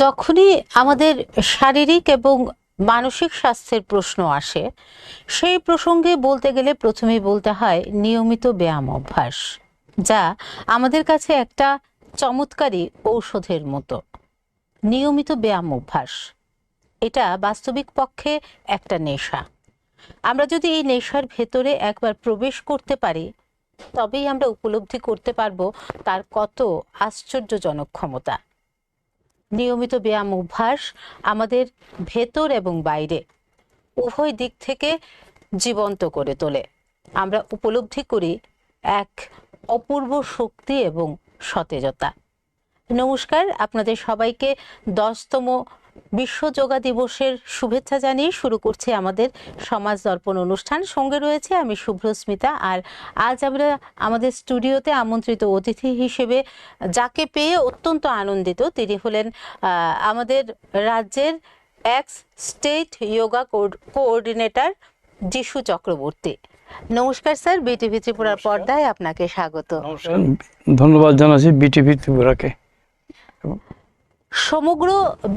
যখনই আমাদের শারীরিক এবং মানসিক স্বাস্থ্যের প্রশ্ন আসে, সেই প্রসঙ্গে বলতে গেলে প্রথমেই বলতে হয় নিয়মিত ব্যায়াম অভ্যাস, যা আমাদের কাছে একটা চমৎকারী ঔষধের মতো। নিয়মিত ব্যায়াম অভ্যাস, এটা বাস্তবিক পক্ষে একটা নেশা। আমরা যদি এই নেশার ভেতরে একবার প্রবেশ করতে পারি, তবেই আমরা উপলব্ধি করতে পারব তার কত আশ্চর্যজনক ক্ষমতা। নিয়মিত ব্যায়াম অভ্যাস আমাদের ভেতর এবং বাইরে উভয় দিক থেকে জীবন্ত করে তোলে। আমরা উপলব্ধি করি এক অপূর্ব শক্তি এবং সতেজতা। নমস্কার, আপনাদের সবাইকে দশতম বিশ্ব যোগা দিবসের শুভেচ্ছা জানিয়ে শুরু করছি আমাদের সমাজ দর্পণ অনুষ্ঠান। সঙ্গে রয়েছে আমি শুভ্রস্মিতা আর আজ আমরা আমাদের স্টুডিওতে আমন্ত্রিত অতিথি হিসেবে যাকে পেয়ে অত্যন্ত আনন্দিত তিনি হলেন আহ, আমাদের রাজ্যের এক্স স্টেট যোগা কোঅর্ডিনেটর যিশু চক্রবর্তী। নমস্কার স্যার বিটিভি ত্রিপুরার পর্দায় আপনাকে স্বাগত। নমস্কার। ধন্যবাদ জানাচ্ছি বিটিভি ত্রিপুরাকে। সমগ্র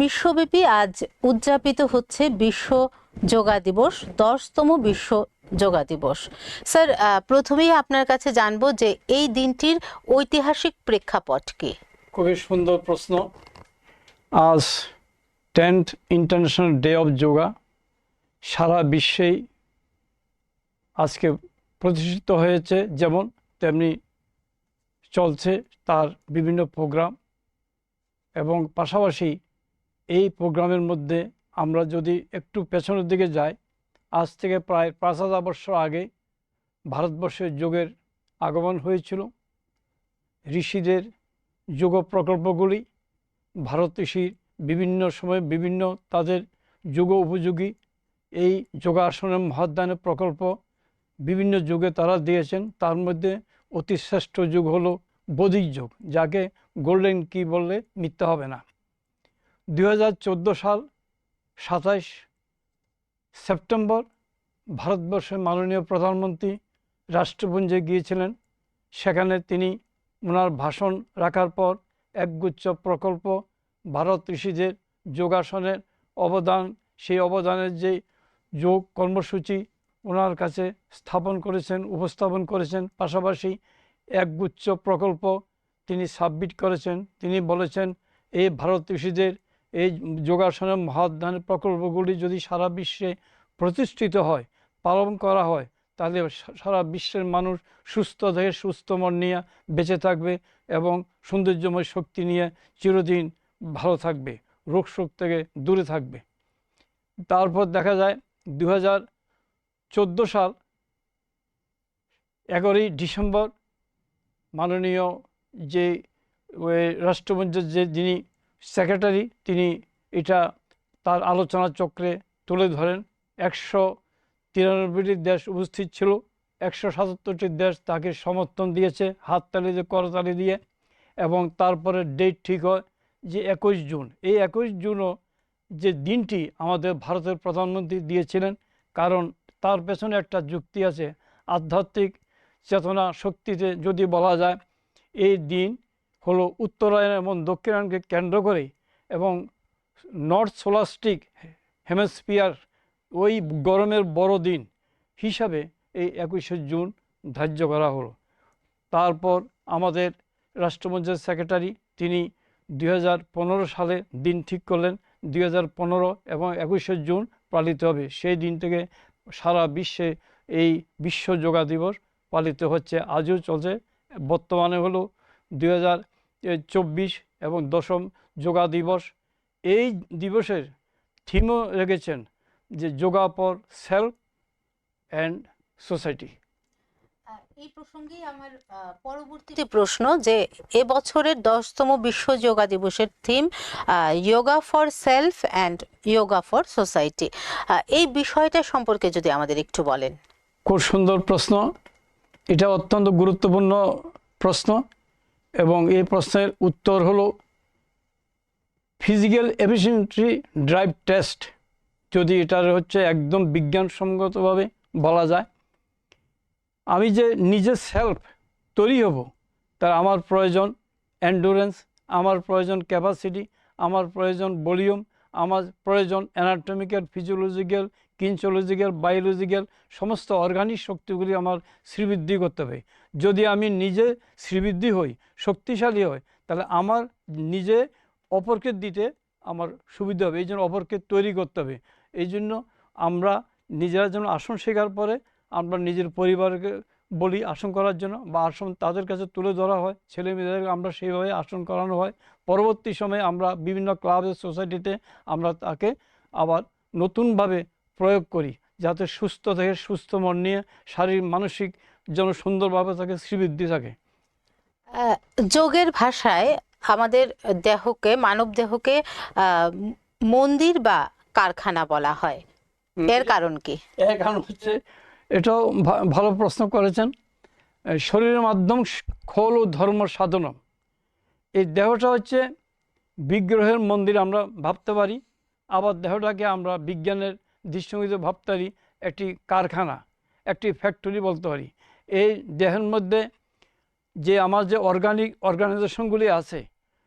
বিশ্বব্যাপী আজ উদযাপিত হচ্ছে বিশ্ব যোগা দিবস দশতম বিশ্ব যোগা দিবস। স্যার প্রথমেই আপনার কাছে জানব যে এই দিনটির ঐতিহাসিক প্রেক্ষাপট কি? খুবই সুন্দর প্রশ্ন। আজ tenth international day of yoga সারা বিশ্বেই আজকে প্রতিষ্ঠিত হয়েছে যেমন তেমনি চলছে তার বিভিন্ন প্রোগ্রাম। এবং পাশাপাশি এই প্রোগ্রামের মধ্যে আমরা যদি একটু পেছনের দিকে যাই, আজ থেকে প্রায় পাঁচ হাজার বছর আগে ভারতবর্ষে যোগের আগমন হয়েছিল। ঋষিদের যোগ প্রকল্পগুলি ভারত ঋষির বিভিন্ন সময়ে বিভিন্ন তাদের যুগ উপযোগী। এই যোগাসনের মহাদানের প্রকল্প বিভিন্ন যুগে তারা দিয়েছেন। তার মধ্যে অতি শ্রেষ্ঠ যুগ হলো বৈদিক যুগ, যাকে গোল্ডেন কি বললে মিথ্যা হবে না। দু হাজার চোদ্দ সাল, সাতাইশ সেপ্টেম্বর ভারতবর্ষের মাননীয় প্রধানমন্ত্রী রাষ্ট্রপুঞ্জে গিয়েছিলেন। সেখানে তিনি ওনার ভাষণ রাখার পর একগুচ্ছ প্রকল্প ভারত ঋষিদের যোগাসনের অবদান, সেই অবদানের যে যোগ কর্মসূচি ওনার কাছে স্থাপন করেছেন, উপস্থাপন করেছেন, পাশাপাশি একগুচ্ছ প্রকল্প তিনি সাবমিট করেছেন। তিনি বলেছেন এই ভারত ঋষিদের এই যোগাসনের মহাদানের প্রকল্পগুলি যদি সারা বিশ্বে প্রতিষ্ঠিত হয়, পালন করা হয়, তাহলে সারা বিশ্বের মানুষ সুস্থ দেহে সুস্থ মন নিয়ে বেঁচে থাকবে এবং সৌন্দর্যময় শক্তি নিয়ে চিরদিন ভালো থাকবে রোগ শোক থেকে দূরে থাকবে। তারপর দেখা যায় দু হাজার চোদ্দ সাল এগারোই ডিসেম্বর মাননীয় যে ওই রাষ্ট্রমঞ্চের যে যিনি সেক্রেটারি তিনি এটা তার আলোচনা চক্রে তুলে ধরেন। একশো তিরানব্বইটি দেশ উপস্থিত ছিল, একশো সাতাত্তরটি দেশ তাকে সমর্থন দিয়েছে, হাততালি দিয়ে, করতালি দিয়ে এবং তারপরে ডেট ঠিক হয় যে একুশ জুন। এই একুশ জুনও যে দিনটি আমাদের ভারতের প্রধানমন্ত্রী দিয়েছিলেন, কারণ তার পেছনে একটা যুক্তি আছে, আধ্যাত্মিক চেতনা শক্তিতে যদি বলা যায়, এই দিন হলো উত্তরায়ণ এবং দক্ষিণায়নকে কেন্দ্র করে এবং নর্থ সোলাস্টিক হেমিস্ফিয়ার ওই গরমের বড় দিন হিসাবে এই একুশে জুন ধার্য করা হলো। তারপর আমাদের রাষ্ট্রমঞ্চের সেক্রেটারি তিনি দুই হাজার পনেরো সালে দিন ঠিক করলেন, দুই হাজার পনেরো এবং একুশে জুন পালিত হবে। সেই দিন থেকে সারা বিশ্বে এই বিশ্ব যোগা দিবস পালিত হচ্ছে আজও চলছে। বর্তমানে হলো দুই চব্বিশ এবং দশম যোগা দিবস। এই দিবসের থিমও রেখেছেন যে yoga for self and society. এই প্রসঙ্গেই আমার পরবর্তী প্রশ্ন যে এবছরের দশতম বিশ্ব যোগা দিবসের theme yoga for self and yoga for society. এই বিষয়টা সম্পর্কে যদি আমাদের একটু বলেন। খুব সুন্দর প্রশ্ন। এটা অত্যন্ত গুরুত্বপূর্ণ প্রশ্ন এবং এই প্রশ্নের উত্তর হলো ফিজিক্যাল এফিসিয়েন্সি ড্রাইভ টেস্ট যদি এটার হচ্ছে একদম বিজ্ঞানসম্মতভাবে বলা যায়। আমি যে নিজে সেলফ তৈরি হব, তার আমার প্রয়োজন অ্যান্ডুরেন্স আমার প্রয়োজন ক্যাপাসিটি আমার প্রয়োজন ভলিউম আমার প্রয়োজন অ্যানাটমিক্যাল ফিজিওলজিক্যাল কিনচোলজিক্যাল বায়োলজিক্যাল সমস্ত অর্গানিক শক্তিগুলি আমার শ্রীবৃদ্ধি করতে হবে। যদি আমি নিজে শ্রীবৃদ্ধি হই, শক্তিশালী হই, তাহলে আমার নিজে অপরকে দিতে আমার সুবিধা হবে, এই জন্য অপরকে তৈরি করতে হবে। এই জন্য আমরা নিজেরা যেন আসন শেখার পরে আমরা নিজের পরিবারকে বলি আসন করার জন্য বা আসন তাদের কাছে তুলে ধরা হয় ছেলে মেয়েদের আমরা সেইভাবে আসন করানো হয়। পরবর্তী সময়ে আমরা বিভিন্ন ক্লাবের সোসাইটিতে আমরা তাকে আবার নতুনভাবে প্রয়োগ করি যাতে সুস্থ থেকে সুস্থ মন নিয়ে শারীরিক মানসিক যেন সুন্দরভাবে তাকে শ্রীবৃদ্ধি থাকে। যোগের ভাষায় আমাদের দেহকে মানব দেহকে মন্দির বা কারখানা বলা হয়। এর কারণ কি? এর কারণ হচ্ছে এটাও ভালো প্রশ্ন করেছেন। শরীরের মাধ্যম খোল ও ধর্ম সাধন। এই দেহটা হচ্ছে বিগ্রহের মন্দির আমরা ভাবতে পারি। আবার দেহটাকে আমরা বিজ্ঞানের দৃষ্টিভঙ্গিতে ভাবতারি একটি কারখানা, একটি ফ্যাক্টরি বলতে পারি। এই দেহের মধ্যে যে আমার যে অর্গানিক অর্গানাইজেশনগুলি আছে,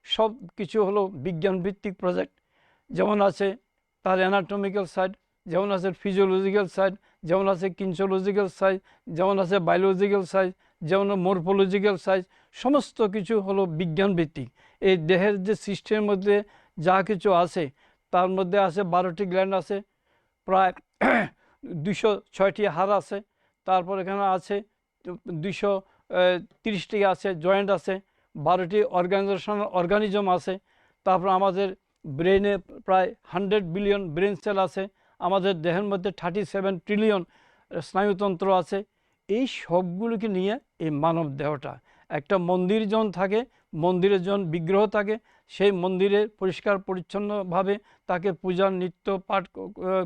সব কিছু হলো বিজ্ঞান ভিত্তিক প্রজেক্ট যেমন আছে তার অ্যানাটমিক্যাল সাইড যেমন আছে ফিজিওলজিক্যাল সাইড যেমন আছে কিনসোলজিক্যাল সাইজ যেমন আছে বায়োলজিক্যাল সাইজ যেমন মরফোলজিক্যাল সাইজ সমস্ত কিছু হলো বিজ্ঞান ভিত্তিক এই দেহের যে সিস্টেমের মধ্যে যা কিছু আছে, তার মধ্যে আছে বারোটি গ্ল্যান্ড আছে প্রায় দুশো ছয়টি হার আছে। তারপর এখানে আছে দুশো তিরিশটি আছে, জয়েন্ট আছে, বারোটি অর্গানাইজেশন, অর্গানিজম আছে। তারপর আমাদের ব্রেনে প্রায় হান্ড্রেড বিলিয়ন ব্রেন সেল আছে। আমাদের দেহের মধ্যে থার্টি সেভেন ট্রিলিয়ন স্নায়ুতন্ত্র আছে। এই সবগুলোকে নিয়ে এই মানব দেহটা একটা মন্দির যখন থাকে মন্দিরের যখন বিগ্রহ থাকে, সেই মন্দিরে পরিষ্কার পরিচ্ছন্নভাবে তাকে পূজা, নিত্য পাঠ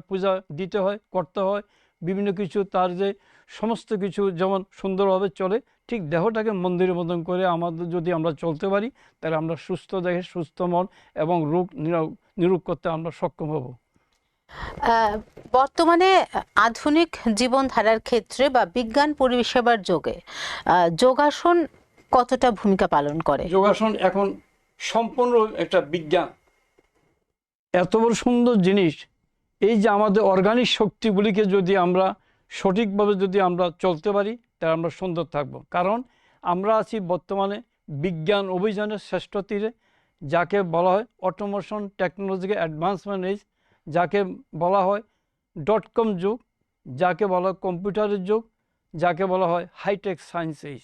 পূজা দিতে হয়, করতে হয়। বিভিন্ন কিছু তার যে সমস্ত কিছু যেমন সুন্দরভাবে চলে, ঠিক দেহটাকে মন্দিরের মতন করে আমাদের যদি আমরা চলতে পারি, তাহলে আমরা সুস্থ দেহে সুস্থ মন এবং রোগ নিরোগ করতে আমরা সক্ষম হব। বর্তমানে আধুনিক জীবনধারার ক্ষেত্রে বা বিজ্ঞান পরিষেবার যোগে যোগাসন কতটা ভূমিকা পালন করে? যোগাসন এখন সম্পূর্ণ একটা বিজ্ঞান। এত বড় সুন্দর জিনিস, এই যে আমাদের অর্গানিক শক্তিগুলিকে যদি আমরা সঠিকভাবে যদি আমরা চলতে পারি, তাহলে আমরা সুন্দর থাকব। কারণ আমরা আছি বর্তমানে বিজ্ঞান অভিযানের শ্রেষ্ঠ তীরে, যাকে বলা হয় অটোমোশন টেকনোলজিকে অ্যাডভান্সমেন্ট এজ যাকে বলা হয় ডট কম যুগ, যাকে বলা হয় কম্পিউটারের যুগ, যাকে বলা হয় হাইটেক সায়েন্স এজ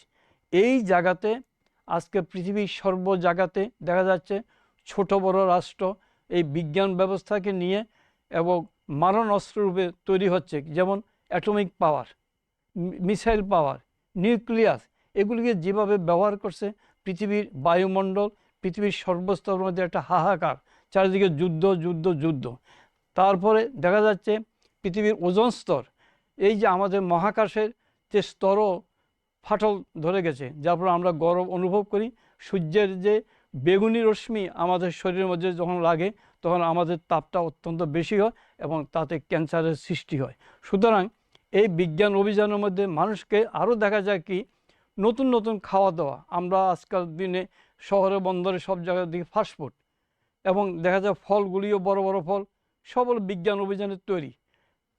এই জায়গাতে, আজকে পৃথিবীর সর্ব জায়গাতে দেখা যাচ্ছে ছোট বড় রাষ্ট্র এই বিজ্ঞান ব্যবস্থাকে নিয়ে এবং মারণ অস্ত্ররূপে তৈরি হচ্ছে, যেমন atomic power missile power, nucleus, এগুলিকে যেভাবে ব্যবহার করছে পৃথিবীর বায়ুমণ্ডল, পৃথিবীর সর্বস্তরের মধ্যে একটা হাহাকার, চারিদিকে যুদ্ধ যুদ্ধ যুদ্ধ। তারপরে দেখা যাচ্ছে পৃথিবীর ওজন স্তর, এই যে আমাদের মহাকাশের যে স্তরও ফাটল ধরে গেছে, যার ফলে আমরা গরম অনুভব করি। সূর্যের যে বেগুনি রশ্মি আমাদের শরীরের মধ্যে যখন লাগে, তখন আমাদের তাপটা অত্যন্ত বেশি হয় এবং তাতে ক্যান্সারের সৃষ্টি হয়। সুতরাং এই বিজ্ঞান অভিযানের মধ্যে মানুষকে আরও দেখা যায় কি, নতুন নতুন খাওয়া দাওয়া, আমরা আজকাল দিনে শহরে, বন্দরে, সব জায়গার দিকে ফাস্টফুড এবং দেখা যায় ফলগুলিও বড় বড় ফল সব হলো বিজ্ঞান অভিযানের তৈরি।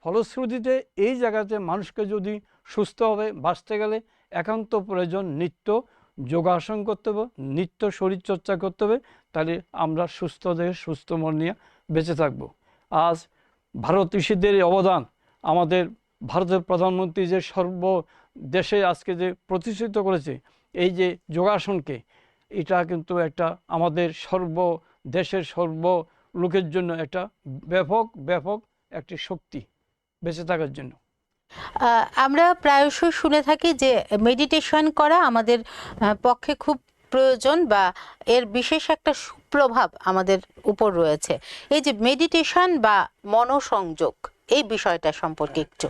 ফলশ্রুতিতে এই জায়গাতে মানুষকে যদি সুস্থভাবে বাঁচতে গেলে একান্ত প্রয়োজন, নিত্য যোগাসন করতে হবে, নিত্য শরীরচর্চা করতে হবে, তাহলে আমরা সুস্থ দেহে সুস্থ মন নিয়ে বেঁচে থাকব। আজ ভারত ঋষিদের অবদান, আমাদের ভারতের প্রধানমন্ত্রী যে সর্ব দেশে আজকে যে প্রতিষ্ঠিত করেছে, এই যে যোগাসনকে, এটা কিন্তু একটা আমাদের সর্ব দেশের সর্ব লোকের জন্য একটা ব্যাপক ব্যাপক একটি শক্তি বেঁচে থাকার জন্য। আমরা প্রায়শই শুনে থাকি যে মেডিটেশন করা আমাদের পক্ষে খুব প্রয়োজন বা এর বিশেষ একটা সুপ্রভাব আমাদের উপর রয়েছে। এই যে মেডিটেশন বা মনোসংযোগ, এই বিষয়টা সম্পর্কে একটু।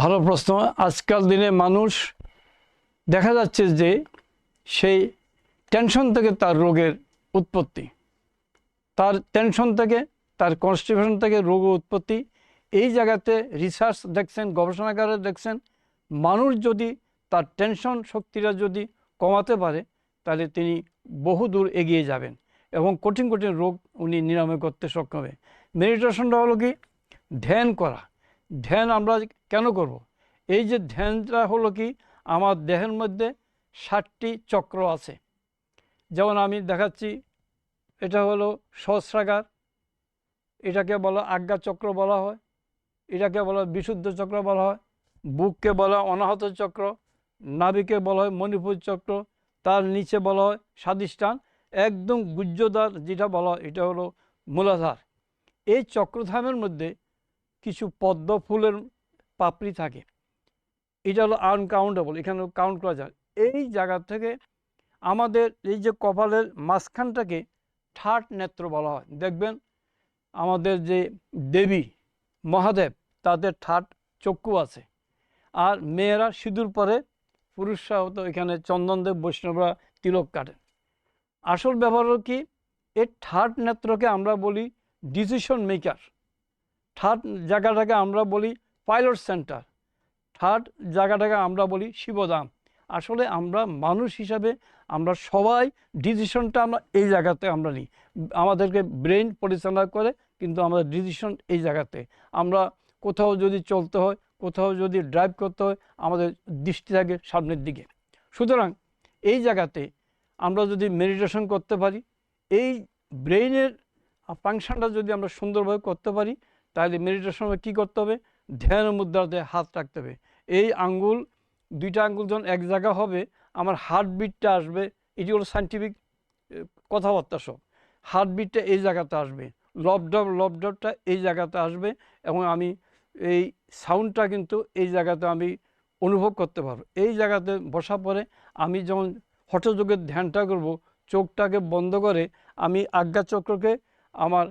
ভালো প্রশ্ন। আজকাল দিনে মানুষ দেখা যাচ্ছে যে সেই টেনশন থেকে তার রোগের উৎপত্তি, তার টেনশন থেকে, তার কনস্টিপেশন থেকে রোগ উৎপত্তি এই জায়গাতে রিসার্চ দেখছেন, গবেষণাগারে দেখছেন, মানুষ যদি তার টেনশন শক্তিটা যদি কমাতে পারে, তাহলে তিনি বহুদূর এগিয়ে যাবেন এবং কঠিন কঠিন রোগ উনি নিরাময় করতে সক্ষম হবে মেডিটেশনটা হলো কি? ধ্যান করা। ধ্যান আমরা কেন করব। এই যে ধ্যানটা হলো কি? আমার দেহের মধ্যে ষাটটি চক্র আছে। যেমন আমি দেখাচ্ছি, এটা হলো সহস্রাগার। এটাকে বলা আজ্ঞা চক্র বলা হয়। এটাকে বলা হয় বিশুদ্ধ চক্র বলা হয়, বুককে বলা হয় অনাহত চক্র, নাভিকে বলা হয় মণিপুর চক্র, তার নিচে বলা হয় স্বাদিষ্ঠান একদম গুজ্জদার যেটা বলা হয়, এটা হলো মূলাধার। এই চক্রধামের মধ্যে কিছু পদ্ম ফুলের পাপড়ি থাকে। এটা হলো আনকাউন্টেবল এখানে কাউন্ট করা যায়। এই জায়গা থেকে আমাদের এই যে কপালের মাঝখানটাকে ঠাট নেত্র বলা হয়। দেখবেন আমাদের যে দেবী মহাদেব তাদের ঠাট চক্ষু আছে। আর মেয়েরা সিঁদুর পরে পুরুষরা হতো এখানে চন্দনদেব, বৈষ্ণবরা তিলক কাটেন। আসল ব্যাপার হলো কি এই থার্ড নেত্রকে আমরা বলি ডিসিশন মেকার থার্ড জায়গাটাকে আমরা বলি পাইলট সেন্টার থার্ড জায়গাটাকে আমরা বলি শিবদাম আসলে আমরা মানুষ হিসাবে আমরা সবাই ডিসিশনটা আমরা এই জায়গাতে আমরা নিই। আমাদেরকে ব্রেন পরিচালনা করে কিন্তু আমাদের ডিসিশন এই জায়গাতে। আমরা কোথাও যদি চলতে হয়, কোথাও যদি ড্রাইভ করতে হয়, আমাদের দৃষ্টি থাকে সামনের দিকে। সুতরাং এই জায়গাতে আমরা যদি মেডিটেশন করতে পারি, এই ব্রেইনের ফাংশনটা যদি আমরা সুন্দরভাবে করতে পারি, তাহলে মেডিটেশনে কী করতে হবে? ধ্যান মুদ্রাতে হাত রাখতে হবে। এই আঙ্গুল, দুইটা আঙ্গুল যখন এক জায়গা হবে, আমার হার্টবিটটা আসবে, এটি হলো সাইন্টিফিক কথাবার্তা সব। হার্টবিটটা এই জায়গাতে আসবে লবডব লবডবটা এই জায়গাতে আসবে এবং আমি এই সাউন্ডটা কিন্তু এই জায়গাতে আমি অনুভব করতে পারব। এই জায়গাতে বসা পরে আমি যখন হঠযোগের ধ্যানটা করব, চোখটাকে বন্ধ করে আমি আজ্ঞা চক্রকে আমার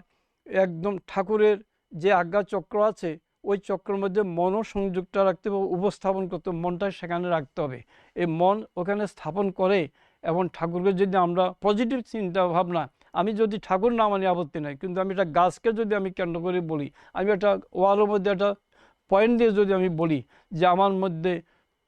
একদম ঠাকুরের যে আজ্ঞা চক্র আছে, ওই চক্রের মধ্যে মনও সংযুক্ত রাখতে হবে, উপস্থাপন করতে মনটা সেখানে রাখতে হবে। এই মন ওখানে স্থাপন করে এবং ঠাকুরকে যদি আমরা পজিটিভ চিন্তা ভাবনা আমি যদি ঠাকুর না মানি, আপত্তি নাই। কিন্তু আমি একটা গাছকে যদি আমি কেন্দ্র করে বলি, আমি একটা ওয়ালের মধ্যে একটা পয়েন্ট দিয়ে যদি আমি বলি যে আমার মধ্যে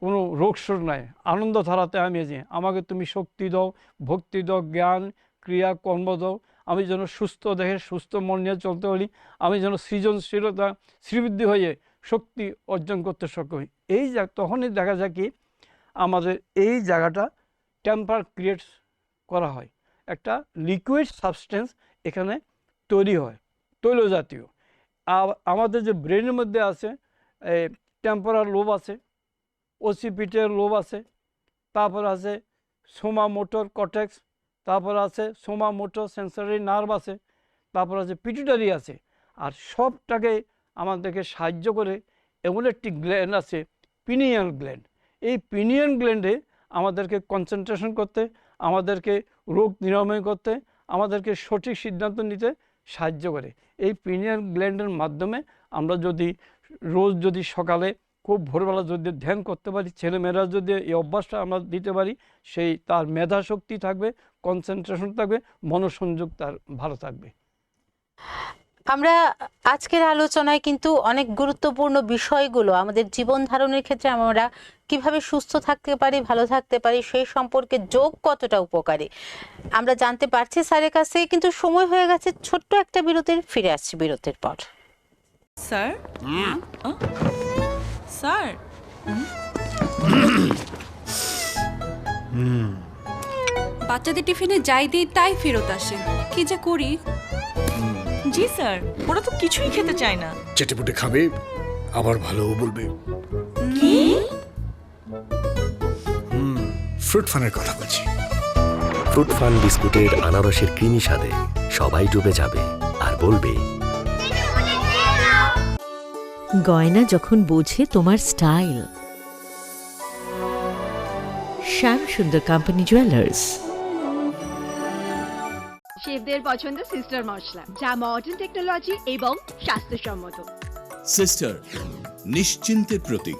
কোনো রোগ শোক নাই, আনন্দ ধারাতে আমি আছি, আমাকে তুমি শক্তি দাও, ভক্তি দাও, জ্ঞান, ক্রিয়া, কর্ম দাও, আমি যেন সুস্থ দেহে সুস্থ মন নিয়ে চলতে পারি, আমি যেন সৃজনশীলতা, শ্রীবৃদ্ধি হয়ে শক্তি অর্জন করতে সক্ষম হই। এই যা, তখনই দেখা যায় কি, আমাদের এই জায়গাটা টেম্পার ক্রিয়েট করা হয়। একটা লিকুইড সাবস্টেন্স এখানে তৈরি হয় তৈল জাতীয় আমাদের যে ব্রেনের মধ্যে আছে টেম্পোরাল লোভ আছে ওসিপিটের লোভ আছে, তারপর আছে সোমা মোটর কটেক্স তারপর আছে সোমা মোটর সেন্সারি নার্ভ আছে, তারপর আছে পিটুটারি আছে। আর সবটাকে আমাদেরকে সাহায্য করে এমন একটি গ্ল্যান্ড আছে পিনিয়ান গ্ল্যান্ড এই পিনিয়ান গ্ল্যান্ডে আমাদেরকে কনসেন্ট্রেশন করতে আমাদেরকে রোগ নিরাময় করতে, আমাদেরকে সঠিক সিদ্ধান্ত নিতে সাহায্য করে। এই পিনিয়ান গ্ল্যান্ডের মাধ্যমে আমরা যদি রোজ যদি সকালে খুব ভোরবেলা যদি ধ্যান করতে পারি, ছেলেমেয়েরা যদি এই অভ্যাসটা আমরা দিতে পারি, সেই তার মেধা শক্তি থাকবে কনসেন্ট্রেশন থাকবে, মনোসংযোগ তার ভালো থাকবে। আমরা আজকের আলোচনায় কিন্তু অনেক গুরুত্বপূর্ণ বিষয়গুলো আমাদের জীবন ধারণের ক্ষেত্রে আমরা কীভাবে সুস্থ থাকতে পারি ভালো থাকতে পারি সেই সম্পর্কে যোগ কতটা উপকারী? আমরা জানতে পারছি স্যারের কাছে কিন্তু সময় হয়ে গেছে ছোট্ট একটা বিরতির ফিরে আসছি বিরতির পর। স্যার? স্যার? বাচ্চাদের টিফিনে যাই দিই তাই ফেরত আসে। কি যে করি? জি স্যার। ওরা তো কিছুই খেতে চায় না। চেটেপুটে খাবে আবার ভালোও বলবে। কি? ফ্রুট ফানের কথা বলছি। ফ্রুট ফান বিস্কুটের আনারসের ক্রিমি স্বাদে সবাই ডুবে যাবে আর বলবে গয়না যখন বোঝে তোমার স্টাইল। শ্যাম সুন্দর কোম্পানি জুয়েলার্স। শেফদের পছন্দ সিস্টার মশলা যা মডার্ন টেকনোলজি এবং স্বাস্থ্যসম্মত। সিস্টার নিশ্চিন্তের প্রতীক।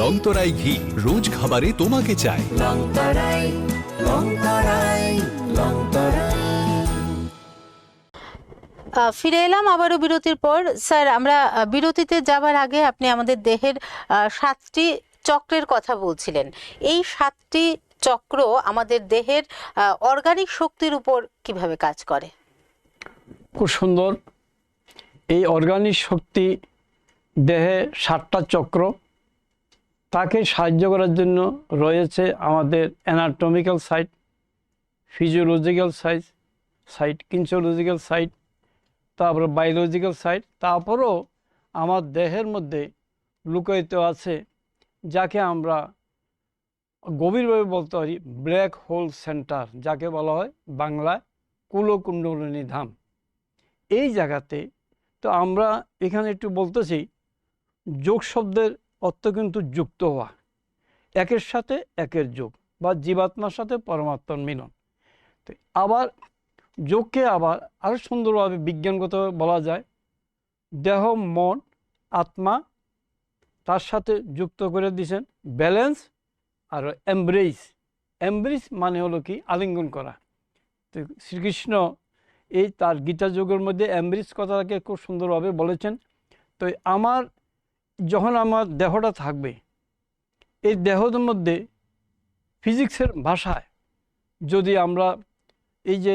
লংতরাই লংতরাই ঘি রোজ খাবারে তোমাকে চাই। ফিরে এলাম আবারও বিরতির পর। স্যার আমরা বিরতিতে যাবার আগে আপনি আমাদের দেহের সাতটি চক্রের কথা বলছিলেন। এই সাতটি চক্র আমাদের দেহের অর্গানিক শক্তির উপর কীভাবে কাজ করে? খুব সুন্দর। এই অর্গানিক শক্তি দেহে সাতটা চক্র তাকে সাহায্য করার জন্য রয়েছে আমাদের anatomical site physiological size site kinesiological site তারপরে বায়োলজিক্যাল সাইট তারপরও আমার দেহের মধ্যে লুকায়িত আছে, যাকে আমরা গভীরভাবে বলতে পারি ব্ল্যাক হোল সেন্টার যাকে বলা হয় বাংলায় কুলকুণ্ডলিনী ধাম। এই জায়গাতে তো আমরা এখানে একটু বলতেছি যোগ শব্দের অর্থ কিন্তু যুক্ত হওয়া। একের সাথে একের যোগ বা জীবাত্মার সাথে পরমাত্মার মিলন। তো আবার যোগকে আবার আরও সুন্দরভাবে বিজ্ঞানগত বলা যায়, দেহ, মন, আত্মা তার সাথে যুক্ত করে দিয়েছেন ব্যালেন্স আর এমব্রেস এমব্রেস মানে হলো কি? আলিঙ্গন করা। তো শ্রীকৃষ্ণ এই তার গীতা যুগের মধ্যে অ্যাম্ব্রিজ কথাটাকে খুব সুন্দরভাবে বলেছেন। তো আমার যখন আমার দেহটা থাকবে, এই দেহর মধ্যে ফিজিক্সের ভাষায় যদি আমরা এই যে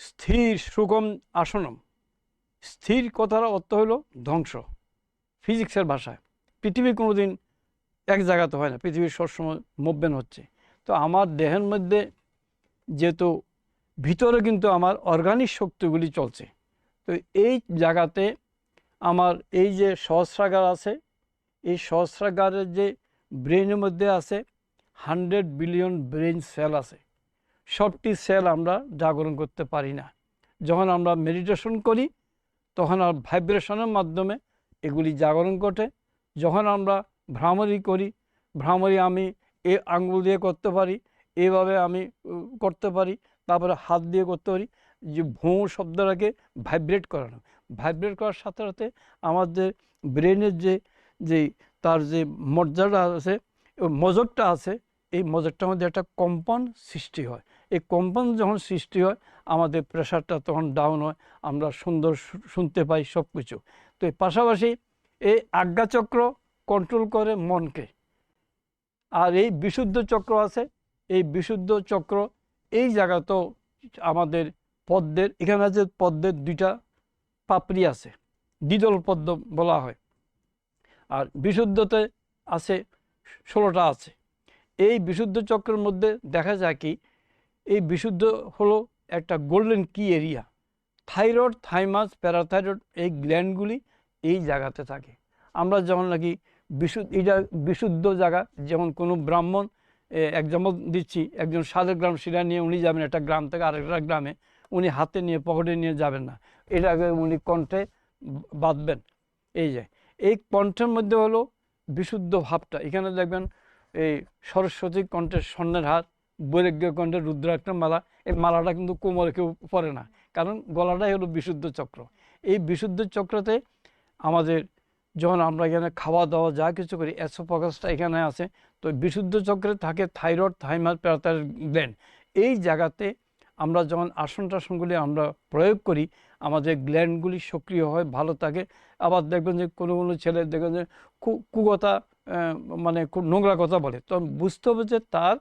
স্থির সুগম আসনম, স্থির কথার অর্থ হলো ধ্বংস ফিজিক্সের ভাষায়। পৃথিবী কোনো দিন এক জায়গাতে হয় না, পৃথিবীর সবসময় মুভমেন্ট হচ্ছে। তো আমার দেহের মধ্যে যেহেতু ভিতরে কিন্তু আমার অর্গানিক শক্তিগুলি চলছে, তো এই জায়গাতে আমার এই যে সহস্রাগার আছে, এই সহস্রাগারের যে ব্রেনের মধ্যে আছে হান্ড্রেড বিলিয়ন ব্রেন সেল আছে। সবটি সেল আমরা জাগরণ করতে পারি না। যখন আমরা মেডিটেশন করি, তখন আর ভাইব্রেশনের মাধ্যমে এগুলি জাগরণ ঘটে। যখন আমরা ভ্রামরি করি, ভ্রামরি আমি এ আঙ্গুল দিয়ে করতে পারি, এভাবে আমি করতে পারি, তারপরে হাত দিয়ে করতে পারি, যে ভোঁ শব্দটাকে ভাইব্রেট করানো। ভাইব্রেট করার সাথে সাথে আমাদের ব্রেনের যে যে তার যে মর্যাদা আছে ওই মজকটা আছে, এই মজকটার মধ্যে একটা কম্পন সৃষ্টি হয়। এই কম্পন যখন সৃষ্টি হয়, আমাদের প্রেশারটা তখন ডাউন হয়, আমরা সুন্দর শুনতে পাই সব কিছু তো এই পাশাপাশি এই আজ্ঞাচক্র কন্ট্রোল করে মনকে। আর এই বিশুদ্ধ চক্র আছে, এই বিশুদ্ধ চক্র এই জায়গাতেও আমাদের পদ্মের, এখানে আছে পদ্মের দুইটা পাপড়ি আছে, দ্বিদল পদ্ম বলা হয়। আর বিশুদ্ধতে আছে ষোলোটা আছে। এই বিশুদ্ধ চক্রের মধ্যে দেখা যায় কি, এই বিশুদ্ধ হলো একটা গোল্ডেন কি এরিয়া। থাইরয়েড, থাইমাস, প্যারাথাইরয়েড এই গ্ল্যান্ডগুলি এই জায়গাতে থাকে। আমরা যেমন নাকি বিশুদ্ধ, এটা বিশুদ্ধ জায়গা, যেমন কোনো ব্রাহ্মণ এক্সাম্পল দিচ্ছি, একজন সাদের গ্রাম শিরা নিয়ে উনি যাবেন একটা গ্রাম থেকে আরেকটা গ্রামে, উনি হাতে নিয়ে, পকেটে নিয়ে যাবেন না। এটাকে উনি কণ্ঠে বাঁধবেন। এই যে, এই কণ্ঠের মধ্যে হলো বিশুদ্ধ ভাবটা। এখানে দেখবেন এই সরস্বতী কণ্ঠের স্বর্ণের হাত বৈরাগ্য কণ্ঠের রুদ্রাক্ষের মালা, এই মালাটা কিন্তু কোমরে কেউ পরে না। কারণ গলাটাই হলো বিশুদ্ধ চক্র। এই বিশুদ্ধ চক্রতে আমাদের যখন আমরা এখানে খাওয়া দাওয়া যা কিছু করি অ্যাসোফাগাসটা এখানে আছে। তো বিশুদ্ধ চক্রে থাকে থাইরয়েড থাইমাস প্যারাথাইর গ্ল্যান্ড। এই জায়গাতে আমরা যখন আসন টাসনগুলি আমরা প্রয়োগ করি আমাদের গ্ল্যান্ডগুলি সক্রিয় হয়, ভালো থাকে। আবার দেখবেন যে কোনো কোনো ছেলে দেখবেন যে কু- কুকথা মানে খুব নোংরা কথা বলে। তখন বুঝতে হবে যে তার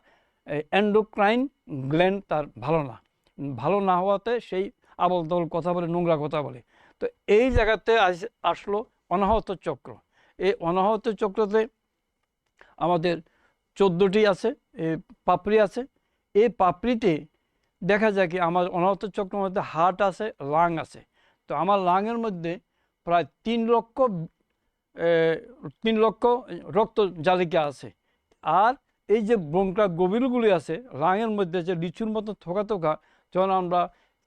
অ্যান্ডোক্রাইন গ্ল্যান্ড তার ভালো না। ভালো না হওয়াতে সেই আবল তবল কথা বলে, নোংরা কথা বলে। তো এই জায়গাতে আস- আসলো অনাহত চক্র। এই অনাহত চক্রতে আমাদের চোদ্দোটি আছে, এ পাপড়ি আছে। এই পাপড়িতে দেখা যায় কি আমার অনাহত চক্রের মধ্যে হার্ট আছে লাং আছে। তো আমার লাংয়ের মধ্যে প্রায় তিন লক্ষ তিন লক্ষ রক্ত জালিকা আছে। আর এই যে ব্রঙ্কা গভীরগুলি আছে লাঙের মধ্যে যে লিচুর মতো থোকা থোকা, যখন আমরা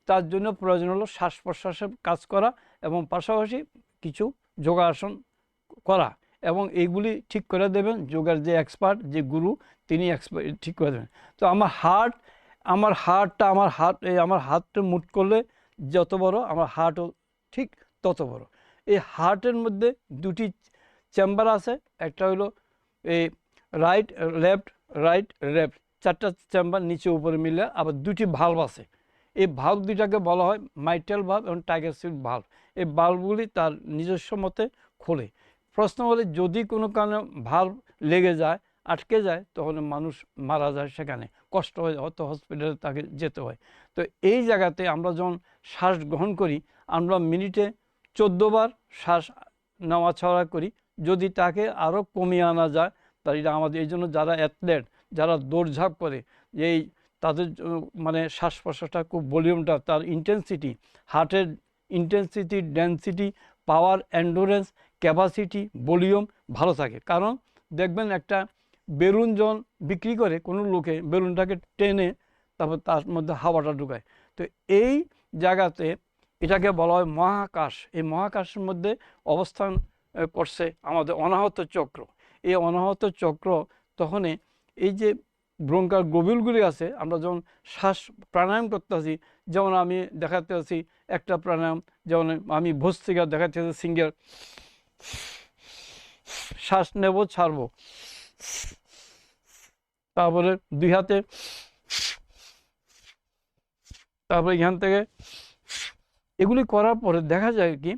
তার জন্য প্রয়োজন হলো শ্বাস প্রশ্বাসের কাজ করা এবং পাশাপাশি কিছু যোগাসন করা এবং এইগুলি ঠিক করে দেবেন। যোগার যে এক্সপার্ট যে গুরু, তিনি এক্সপার্ট ঠিক করে দেবেন। তো আমার হার্ট আমার হার্টটা আমার হাত, এই আমার হাতটা মুট করলে যত বড়, আমার হার্টও ঠিক তত বড়। এই হার্টের মধ্যে দুটি চেম্বার আছে, একটা হলো এই রাইট লেফট রাইট লেফট চারটা চেম্বার নিচে উপরে মিলে আবার দুটি ভাল্ব আছে। এই ভাল্ব দুটাকে বলা হয় মাইটেল ভাল্ব এবং টাইগার সিল ভাল্ব এই ভাল্বগুলি তার নিজস্ব মতে খোলে। প্রশ্ন হলে, যদি কোনো কারণে ভাল্ব লেগে যায়, আটকে যায়, তখন মানুষ মারা যায় সেখানে। কষ্ট হয়, হয়তো হসপিটালে তাকে যেতে হয়। তো এই জায়গাতে আমরা যখন শ্বাস গ্রহণ করি, আমরা মিনিটে বার শ্বাস নেওয়া ছড়া করি। যদি তাকে আরও কমিয়ে আনা যায়, তাহলে এটা আমাদের, এই জন্য যারা অ্যাথলেট যারা দৌড়ঝাঁপ করে, এই তাদের মানে শ্বাস প্রশ্বাসটা খুব ভলিউমটা তার ইন্টেন্সিটি হার্টের intensity density power endurance capacity volume ভালো থাকে। কারণ দেখবেন একটা বেলুন যখন বিক্রি করে কোনো লোকে বেলুনটাকে টেনে তারপর তার মধ্যে হাওয়াটা ঢুকায়। তো এই জায়গাতে এটাকে বলা হয় মহাকাশ। এই মহাকাশের মধ্যে অবস্থান করছে আমাদের অনাহত চক্র। এই অনাহত চক্র তখনই এই যে ব্রঙ্কার গভীরগুলি আছে, আমরা যখন শ্বাস প্রাণায়াম করতেছি, যেমন আমি দেখাতে আছি একটা প্রাণায়াম, যেমন আমি ভস্তিকা দেখাতে আছি সিঙ্গেল শ্বাস নেব, ছাড়বো। তারপরে দুই হাতে, তারপরে এখান থেকে এগুলি করার পরে দেখা যায় কি,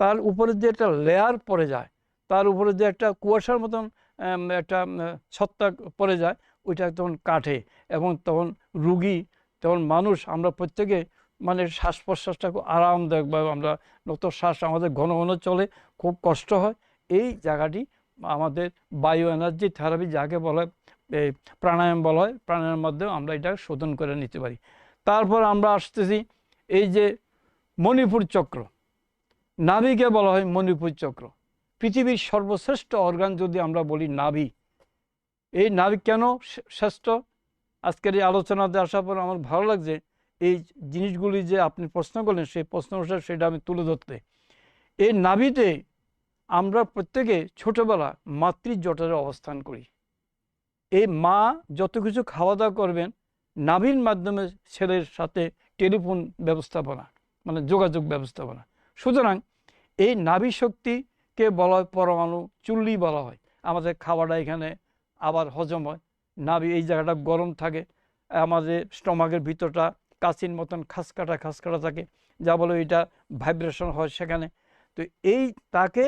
তার উপরে যে একটা লেয়ার পড়ে যায়, তার উপরে যে একটা কুয়াশার মতন একটা ছত্তা পড়ে যায়, ওইটা তখন কাটে এবং তখন রুগী, তখন মানুষ, আমরা প্রত্যেকে মানে শ্বাস প্রশ্বাসটা খুব আরামদায়কভাবে আমরা নত শ্বাস আমাদের ঘন ঘন চলে, খুব কষ্ট হয়। এই জায়গাটি আমাদের বায়ো এনার্জি থেরাপি যাকে বলা এই প্রাণায়াম বলা হয়, প্রাণায়ামের মাধ্যমে আমরা এটা শোধন করে নিতে পারি। তারপর আমরা আসতেছি এই যে মণিপুর চক্র। নাভিকে বলা হয় মণিপুর চক্র। পৃথিবীর সর্বশ্রেষ্ঠ অর্গান যদি আমরা বলি নাভি। এই নাভি কেন শ্রেষ্ঠ? আজকের এই আলোচনাতে আসার পর আমার ভালো লাগছে এই জিনিসগুলি যে আপনি প্রশ্ন করলেন, সেই প্রশ্ন অনুসারে সেটা আমি তুলে ধরতে। এই নাভিতে আমরা প্রত্যেকে ছোটোবেলা মাতৃজঠরে অবস্থান করি। এই মা যত কিছু খাওয়া দাওয়া করবেন, নাভির মাধ্যমে ছেলের সাথে টেলিফোন ব্যবস্থাপনা মানে যোগাযোগ ব্যবস্থাপনা। সুতরাং এই নাভি শক্তিকে বলা হয় পরমাণু, চুল্লি বলা হয়। আমাদের খাওয়াটা এখানে আবার হজম হয়। নাভি এই জায়গাটা গরম থাকে, আমাদের স্টমাকের ভিতরটা কাচির মতন খাসকাটা খাসকাটা থাকে, যা বলে এটা ভাইব্রেশন হয় সেখানে। তো এই তাকে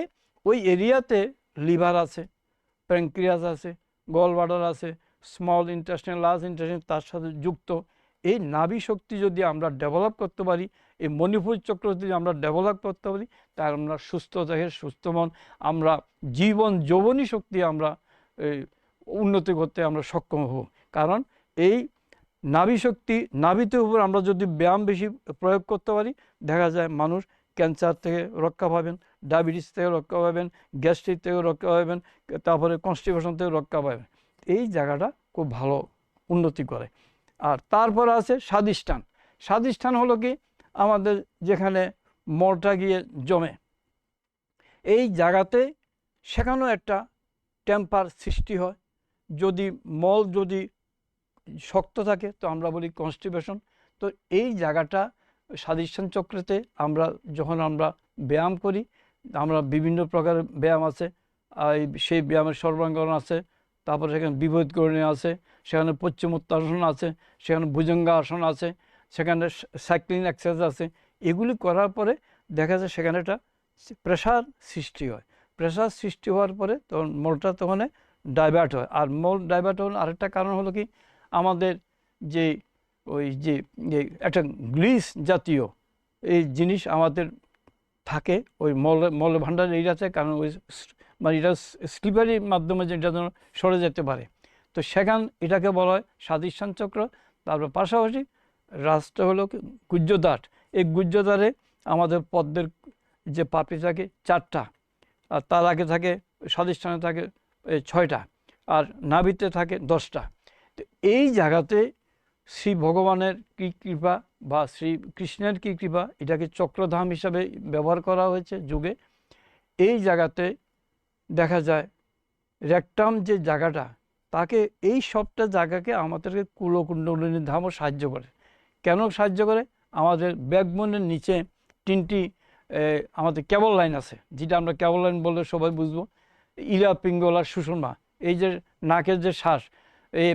ওই এরিয়াতে লিভার আছে প্যাঙ্ক্রিয়াস আছে গলবাডার আছে স্মল ইন্টাস্টেন লার্জ ইন্টাস্টেন তার সাথে যুক্ত। এই নাভি শক্তি যদি আমরা ডেভেলপ করতে পারি, এই মণিপুর চক্র যদি আমরা ডেভেলপ করতে পারি, তাহলে আমরা সুস্থ দেহের সুস্থ মন, আমরা জীবন যৌবনী শক্তি আমরা উন্নতি করতে আমরা সক্ষম হব। কারণ এই নাভি শক্তি, নাভিতে উপর আমরা যদি ব্যায়াম বেশি প্রয়োগ করতে পারি, দেখা যায় মানুষ ক্যান্সার থেকে রক্ষা পাবেন। ডায়াবেটিস থেকে রক্ষা পাবেন, গ্যাস্ট্রিক থেকে রক্ষা পাবেন, তারপরে কনস্টিপেশন থেকে রক্ষা পাবেন। এই জায়গাটা খুব ভালো উন্নতি করে। আর তারপর আছে স্বাদিষ্ঠান। স্বাদিষ্ঠান হলো কি? আমাদের যেখানে মলটা গিয়ে জমে। এই জায়গাতে সেখানেও একটা টেম্পার সৃষ্টি হয়। যদি মল যদি শক্ত থাকে, তো আমরা বলি কনস্টিপেশন। তো এই জায়গাটা স্বাদিষ্ঠান চক্রেতে আমরা যখন আমরা ব্যায়াম করি আমরা বিভিন্ন প্রকারের ব্যায়াম আছে সেই ব্যায়ামের সর্বাঙ্গন আছে, তারপরে সেখানে বিপরীতকরণী আছে, সেখানে পশ্চিমোত্তাসন আছে, সেখানে ভুজঙ্গাসন আছে, সেখানে সাইক্লিং এক্সারসাইজ আছে, এগুলি করার পরে দেখা যায় সেখানে একটা প্রেশার সৃষ্টি হয়। প্রেশার সৃষ্টি হওয়ার পরে তখন মলটা তখন ডাইভার্ট হয়। আর মল ডাইভার্ট হওয়ার আরেকটা কারণ হলো কি? আমাদের যে ওই যে একটা গ্লিস জাতীয় এই জিনিস আমাদের থাকে, ওই মল মল ভাণ্ডার এইটাতে কারণ ওই মানে এটা স্লিপারির মাধ্যমে যেটা যেন সরে যেতে পারে। তো সেখান এটাকে বলা হয় স্বাদিষ্ঠান চক্র। তারপর পাশাপাশি রাষ্ট্র হলো গুজ্জদাট এই গুজ্জদারে আমাদের পদ্মের যে পাপড়ি থাকে চারটা, আর তার আগে থাকে স্বাদিষ্ঠানে থাকে ছয়টা, আর নাভিতে থাকে দশটা। তো এই জায়গাতে শ্রী ভগবানের কী কৃপা বা শ্রী কৃষ্ণের কী কৃপা, এটাকে চক্রধাম হিসাবে ব্যবহার করা হয়েছে যুগে। এই জায়গাতে দেখা যায়, রেকটাম যে জায়গাটা, তাকে এই সবটা জায়গাকে আমাদেরকে কুলকুণ্ডলিনী ধামও সাহায্য করে। কেন সাহায্য করে? আমাদের ব্যাকবোনের নিচে তিনটি আমাদের কেবল লাইন আছে, যেটা আমরা কেবল লাইন বললে সবাই বুঝব। ইরা পিঙ্গলা সুষমা এই যে নাকের যে শ্বাস এই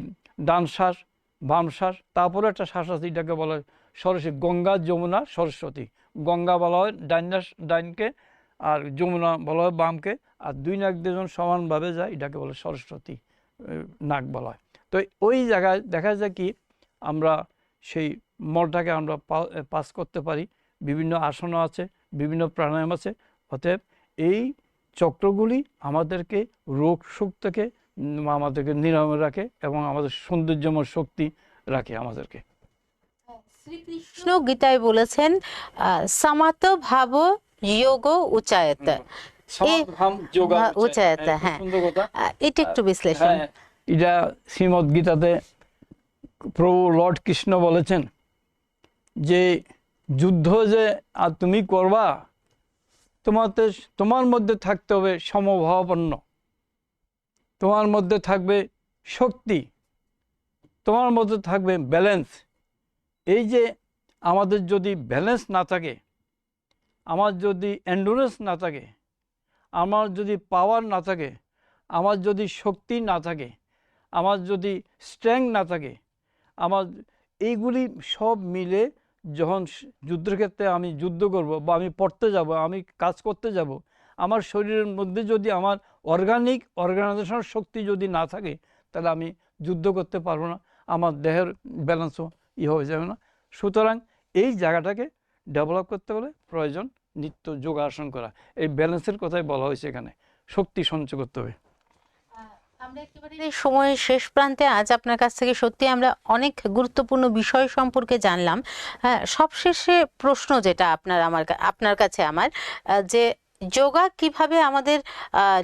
ডান শ্বাস বাম শ্বাস তারপরে একটা শ্বাস আছে এটাকে বলা হয় সরস্বতী, গঙ্গা যমুনা সরস্বতী। গঙ্গা বলা হয় ডাইনাস, ডাইনকে, আর যমুনা বলা হয় বামকে, আর দুই নাক দুজন সমানভাবে যায়, এটাকে বলে সরস্বতী নাক বলা হয়। তো ওই জায়গায় দেখা যায় কি, আমরা সেই মলটাকে আমরা পাস করতে পারি। বিভিন্ন আসনও আছে, বিভিন্ন প্রাণায়াম আছে। অতএব এই চক্রগুলি আমাদেরকে রোগ শোক থেকে আমাদেরকে নিরাময় রাখে এবং আমাদের সৌন্দর্যময় শক্তি রাখে আমাদেরকে। শ্রীকৃষ্ণ গীতায় বলেছেন আহ, সামাত ভাব যোগ উচায়ত। উচ্চায়ত, হ্যাঁ, এটা একটু বিশ্লেষণ। হ্যাঁ এটা শ্রীমদ্ গীতাতে প্রভু লর্ড কৃষ্ণ বলেছেন যে যুদ্ধ যে আর তুমি করবা তোমাতে তোমার মধ্যে থাকতে হবে সমভাবাপন্ন। তোমার মধ্যে থাকবে শক্তি, তোমার মধ্যে থাকবে ব্যালেন্স এই যে আমাদের যদি ব্যালেন্স না থাকে, আমার যদি অ্যান্ডুরেন্স না থাকে, আমার যদি পাওয়ার না থাকে, আমার যদি শক্তি না থাকে, আমার যদি স্ট্রেংথ না থাকে, আমার এইগুলি সব মিলে যখন স- যুদ্ধের ক্ষেত্রে আমি যুদ্ধ করব বা আমি পড়তে যাব, আমি কাজ করতে যাব, আমার শরীরের মধ্যে যদি আমার অর্গানিক অর্গানাইজেশন শক্তি যদি না থাকে, তাহলে আমি যুদ্ধ করতে পারব না। আমার দেহের ব্যালেন্সও ই হয়ে যাবে না। সুতরাং এই জায়গাটাকে ডেভেলপ করতে হলে প্রয়োজন নিত্য যোগাসন করা। এই ব্যালেন্সের কথাই বলা হয়েছে এখানে। শক্তি সঞ্চয় করতে হবে। আমরা সময়ের শেষ প্রান্তে আজ আপনার কাছ থেকে সত্যি আমরা অনেক গুরুত্বপূর্ণ বিষয় সম্পর্কে জানলাম। হ্যাঁ সবশেষে প্রশ্ন যেটা আপনার আমার আপনার কাছে আমার যে যোগা কীভাবে আমাদের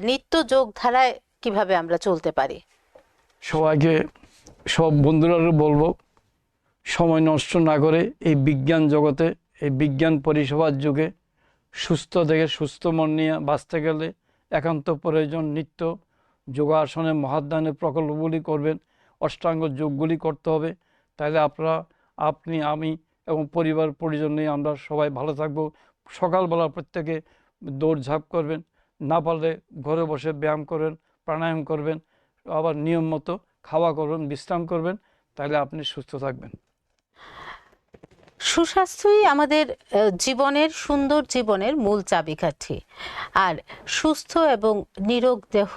নিত্য যোগ ধারায় কীভাবে আমরা চলতে পারি? সবাইকে, সব বন্ধুরারও বলব, সময় নষ্ট না করে এই বিজ্ঞান জগতে, এই বিজ্ঞান পরিষেবার যুগে সুস্থ থেকে সুস্থ মন নিয়ে বাঁচতে গেলে একান্ত প্রয়োজন নিত্য যোগাসনে মহাধ্যানের প্রকল্পগুলি করবেন, অষ্টাঙ্গ যোগগুলি করতে হবে। তাহলে আপনারা, আপনি, আমি এবং পরিবার পরিজন নিয়ে আমরা সবাই ভালো থাকব। সকালবেলা প্রত্যেকে দৌড়ঝাঁপ করবেন, না পারলে ঘরে বসে ব্যায়াম করবেন, প্রাণায়াম করবেন, আবার নিয়ম মতো খাওয়া করবেন, বিশ্রাম করবেন, তাহলে আপনি সুস্থ থাকবেন। সুস্বাস্থ্যই আমাদের জীবনের সুন্দর জীবনের মূল চাবিকাঠি। আর সুস্থ এবং নিরোগ দেহ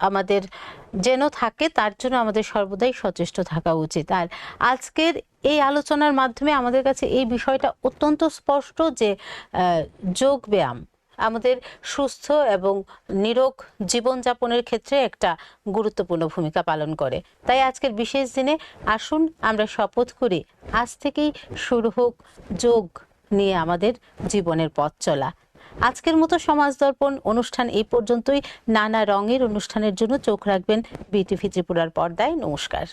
আমাদের যেন থাকে, তার জন্য আমাদের সর্বদাই সচেষ্ট থাকা উচিত। আর আজকের এই আলোচনার মাধ্যমে আমাদের কাছে এই বিষয়টা অত্যন্ত স্পষ্ট যে যোগ ব্যায়াম আমাদের সুস্থ এবং নিরোগ জীবনযাপনের ক্ষেত্রে একটা গুরুত্বপূর্ণ ভূমিকা পালন করে। তাই আজকের বিশেষ দিনে আসুন, আমরা শপথ করি, আজ থেকেই শুরু হোক যোগ নিয়ে আমাদের জীবনের পথ চলা। আজকের মতো সমাজ দর্পণ অনুষ্ঠান এই পর্যন্তই। নানা রঙের অনুষ্ঠানের জন্য চোখ রাখবেন বিটিভি ত্রিপুরার পর্দায়। নমস্কার।